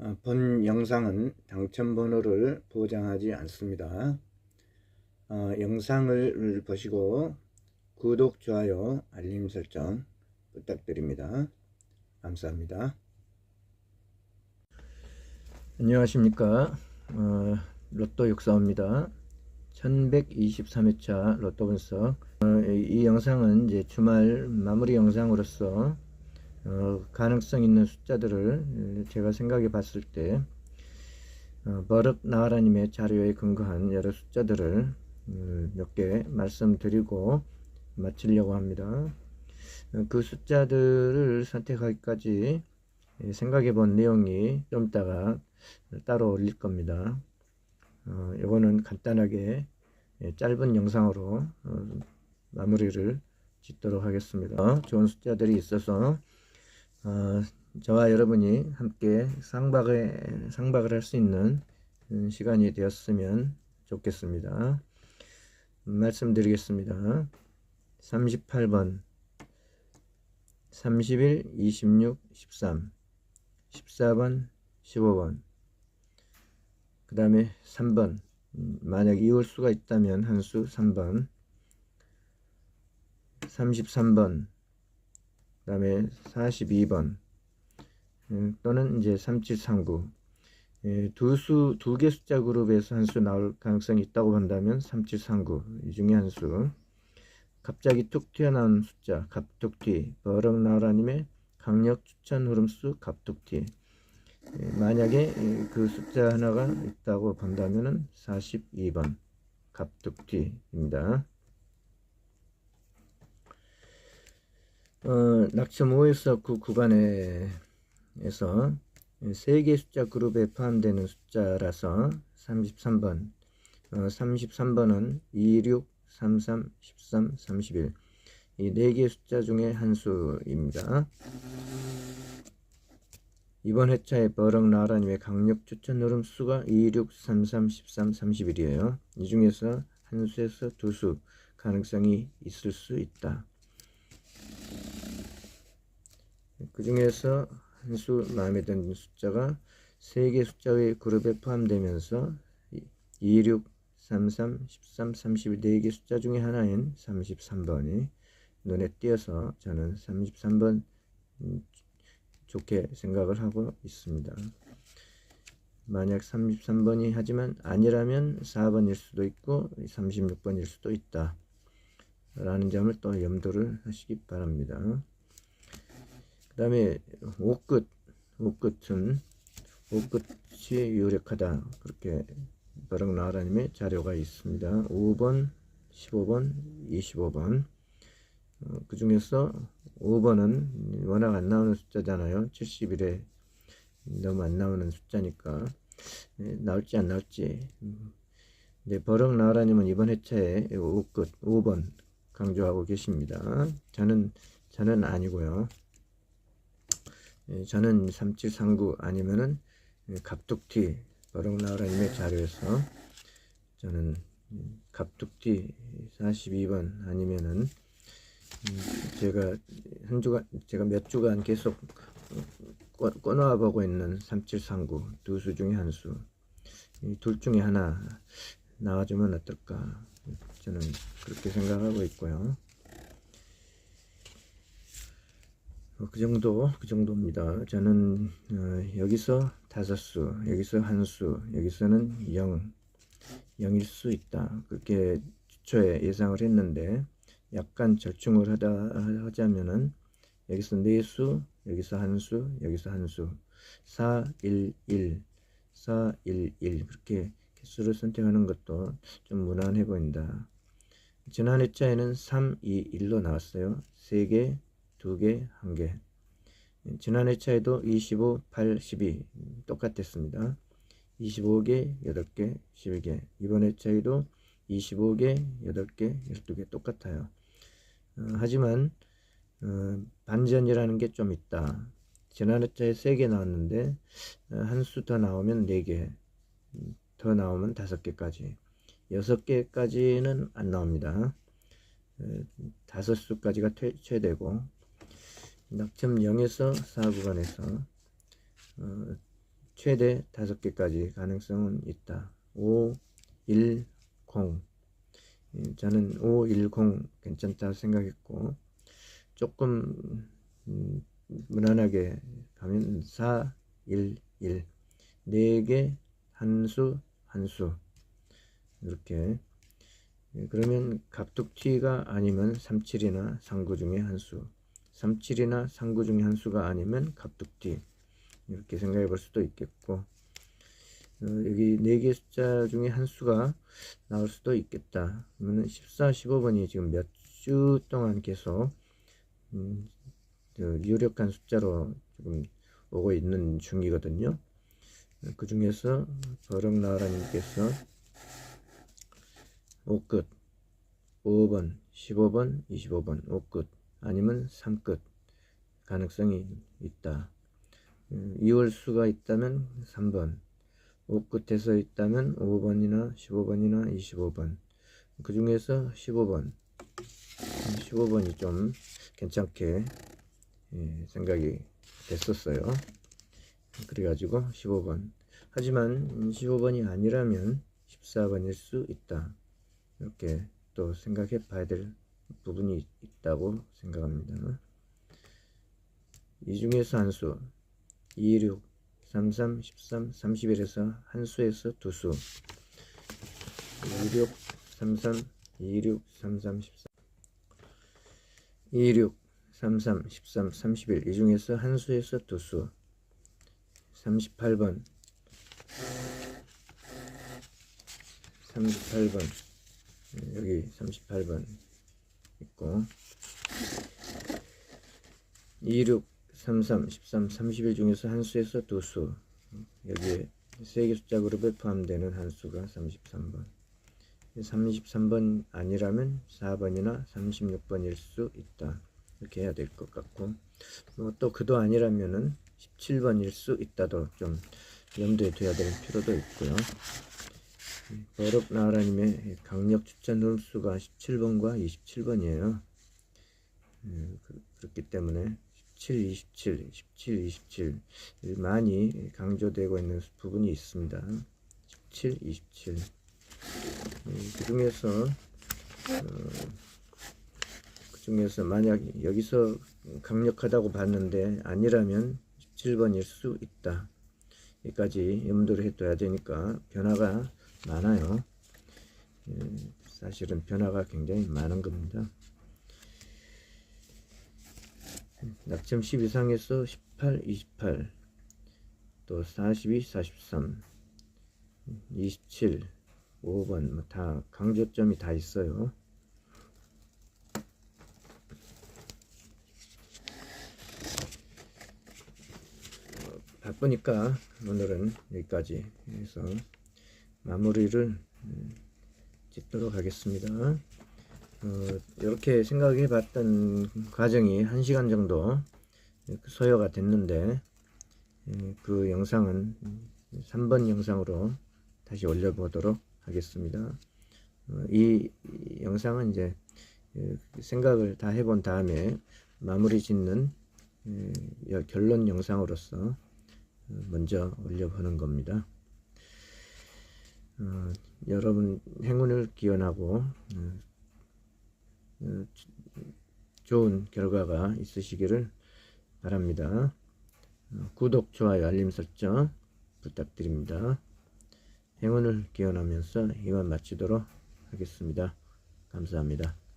어, 본 영상은 당첨 번호를 보장하지 않습니다. 어, 영상을 보시고 구독, 좋아요, 알림 설정 부탁드립니다. 감사합니다. 안녕하십니까. 어, 로또 육사입니다. 1123회차 로또 분석. 어, 이 영상은 이제 주말 마무리 영상으로서 어, 가능성 있는 숫자들을 제가 생각해 봤을 때 어, 버럭 나하라님의 자료에 근거한 여러 숫자들을 음, 몇개 말씀드리고 마치려고 합니다. 어, 그 숫자들을 선택하기까지 생각해 본 내용이 좀 이따가 따로 올릴 겁니다. 어, 이거는 간단하게 예, 짧은 영상으로 어, 마무리를 짓도록 하겠습니다. 좋은 숫자들이 있어서 어, 저와 여러분이 함께 상박을 상박을 할 수 있는 음, 시간이 되었으면 좋겠습니다. 말씀드리겠습니다. 38번. 31, 26, 13 14번, 15번. 그 다음에 3번. 음, 만약 이을 수가 있다면 한 수 3번. 33번 그 다음에 42번 음, 또는 이제 3739 예, 두 수, 두 개 숫자 그룹에서 한 수 나올 가능성이 있다고 본다면 3739, 이 중에 한 수. 갑자기 툭 튀어나온 숫자, 갑툭튀, 버럭 나오라님의 강력 추천 흐름수 갑툭튀. 예, 만약에 예, 그 숫자 하나가 있다고 본다면은 42번, 갑툭튀입니다. 어, 낙점 5에서 그 구간에서 세 개 숫자 그룹에 포함되는 숫자라서 33번, 어, 33번은 26, 33, 13, 31. 이 네 개 숫자 중에 한 수입니다. 이번 회차의 버럭 나라님의 강력 추천 흐름 수가 26, 33, 13, 31이에요. 이 중에서 한 수에서 두 수 가능성이 있을 수 있다. 그 중에서 한 수 마음에 드는 숫자가 세 개 숫자의 그룹에 포함되면서 26, 33, 13, 31 4개 숫자 중에 하나인 33번이 눈에 띄어서 저는 33번 음, 좋게 생각을 하고 있습니다. 만약 33번이 하지만 아니라면 4번일 수도 있고 36번일 수도 있다. 라는 점을 또 염두를 하시기 바랍니다. 그 다음에 옷끝, 옷끝은 옷끝이 유력하다. 그렇게 버럭 나라님의 자료가 있습니다. 5번, 15번, 25번. 어, 그 중에서 5번은 워낙 안 나오는 숫자잖아요. 71에 너무 안 나오는 숫자니까 네, 나올지 안 나올지. 네, 버럭 나라님은 이번 회차에 5끝 5번 강조하고 계십니다. 저는 저는 아니고요. 네, 저는 3739 아니면은 갑툭튀 버럭 나라님의 자료에서 저는 갑툭튀 42번 아니면은 제가 한 주간 제가 몇 주간 계속 꺼놓아 보고 있는 3739 두 수 중에 한 수. 둘 중에 하나 나와주면 어떨까 저는 그렇게 생각하고 있고요. 어, 그 정도 그 정도입니다. 저는 어, 여기서 다섯 수, 여기서 한 수, 여기서는 0, 0일 수 있다. 그렇게 주초에 예상을 했는데 약간 절충을 하다 하자면은 여기서 네 수, 여기서 한 수, 여기서 한 수, 4, 1, 1, 4, 1, 1 그렇게 개수를 선택하는 것도 좀 무난해 보인다. 지난 회차에는 3, 2, 1로 나왔어요. 3개, 2개, 1개. 지난 회차에도 25, 8, 12 똑같았습니다. 25개, 8개, 12개. 이번 회차에도 25개, 8개, 12개 똑같아요. 어, 하지만 어, 반전이라는 게 좀 있다. 지난 회차에 3개 나왔는데 어, 한수 더 나오면 4개, 더 나오면 5개까지. 6개까지는 안 나옵니다. 어, 5수까지가 최대고 낙점 0에서 4 구간에서 어, 최대 다섯 개까지 가능성은 있다. 5, 1, 0. 예, 저는 5, 1, 0 괜찮다 생각했고 조금 음, 무난하게 가면 4, 1, 1. 4개 한수 한수 이렇게 예, 그러면 갑툭튀가 아니면 37이나 상구 중에 한수 37이나 상구 중에 한 수가 아니면 갑툭튀 이렇게 생각해 볼 수도 있겠고 어, 여기 4개 숫자 중에 한 수가 나올 수도 있겠다. 그러면 14, 15번이 지금 몇 주 동안 계속 음, 그 유력한 숫자로 지금 오고 있는 중이거든요. 그 중에서 버럭나라님께서 5끝 5번 15번 25번 5끝 아니면 3끝 가능성이 있다. 음, 이월 수가 있다면 3번 5끝에서 있다면 5번이나 15번이나 25번. 그 중에서 15번 15번이 좀 괜찮게 예, 생각이 됐었어요. 그래가지고 15번. 하지만 15번이 아니라면 14번일 수 있다. 이렇게 또 생각해 봐야 될 부분이 있다고 생각합니다 이 중에서 한 수 26, 33, 13, 31에서 한 수에서 두 수. 26, 33, 26, 33, 13. 26, 33, 13, 31. 이 중에서 한 수에서 두 수. 38번. 38번. 여기 38번 있고. 26, 33, 13, 31 중에서 한 수에서 두 수. 여기에 세개 숫자 그룹에 포함되는 한 수가 33번. 33번 아니라면 4번이나 36번일 수 있다. 이렇게 해야 될 것 같고 뭐 또 그도 아니라면은 17번일 수 있다도 좀 염두에 둬야 될 필요도 있고요. 버럭 나라님의 강력 추천 홀수가 17번과 27번이에요. 그렇기 때문에 17, 27, 17, 27 많이 강조되고 있는 부분이 있습니다. 17, 27 그 중에서 어, 그 중에서 만약 여기서 강력하다고 봤는데 아니라면 17번일 수 있다. 여기까지 염두를 해둬야 되니까 변화가 많아요. 예, 사실은 변화가 굉장히 많은 겁니다. 낙점 10 이상에서 18, 28, 또 42, 43, 27, 5번 뭐 다 강조점이 다 있어요. 어, 바쁘니까 오늘은 여기까지 해서 마무리를 음, 짓도록 하겠습니다. 어, 이렇게 생각해 봤던 과정이 1시간 정도 소요가 됐는데 예, 그 영상은 3번 영상으로 다시 올려보도록 하겠습니다. 어, 이 영상은 이제 예, 생각을 다 해본 다음에 마무리 짓는 예, 결론 영상으로서 어, 먼저 올려보는 겁니다. 어, 여러분 행운을 기원하고 어, 어, 좋은 결과가 있으시기를 바랍니다. 어, 구독, 좋아요, 알림 설정 부탁드립니다. 행운을 기원하면서 이만 마치도록 하겠습니다. 감사합니다.